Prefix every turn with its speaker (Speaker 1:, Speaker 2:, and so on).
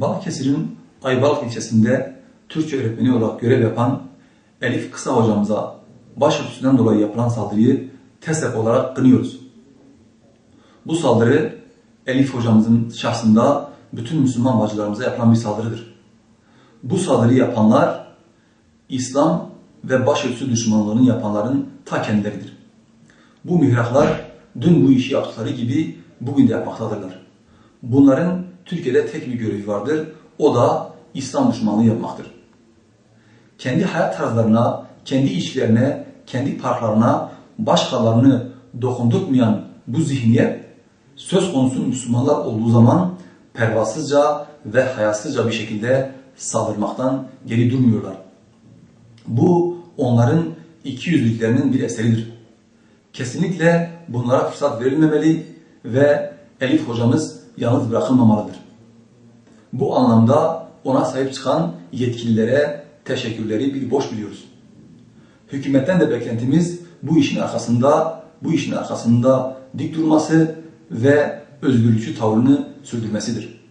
Speaker 1: Balıkesir'in Ayvalık ilçesinde Türkçe öğretmeni olarak görev yapan Elif Kısa hocamıza başörtüsünden dolayı yapılan saldırıyı TESEP olarak kınıyoruz. Bu saldırı Elif hocamızın şahsında bütün Müslüman bacılarımıza yapılan bir saldırıdır. Bu saldırıyı yapanlar İslam ve başörtüsü düşmanlığını yapanların ta kendileridir. Bu mihraklar dün bu işi yaptıkları gibi bugün de yapmaktadırlar. Bunların Türkiye'de tek bir görevi vardır. O da İslam düşmanlığı yapmaktır. Kendi hayat tarzlarına, kendi işlerine, kendi parklarına başkalarını dokundurtmayan bu zihniyet söz konusu Müslümanlar olduğu zaman pervasızca ve hayasızca bir şekilde saldırmaktan geri durmuyorlar. Bu onların iki yüzlüklerinin bir eseridir. Kesinlikle bunlara fırsat verilmemeli ve Elif hocamız yalnız bırakılmamalıdır. Bu anlamda ona sahip çıkan yetkililere teşekkürleri bir boş biliyoruz. Hükümetten de beklentimiz bu işin arkasında, bu işin arkasında dik durması ve özgürlükçü tavrını sürdürmesidir.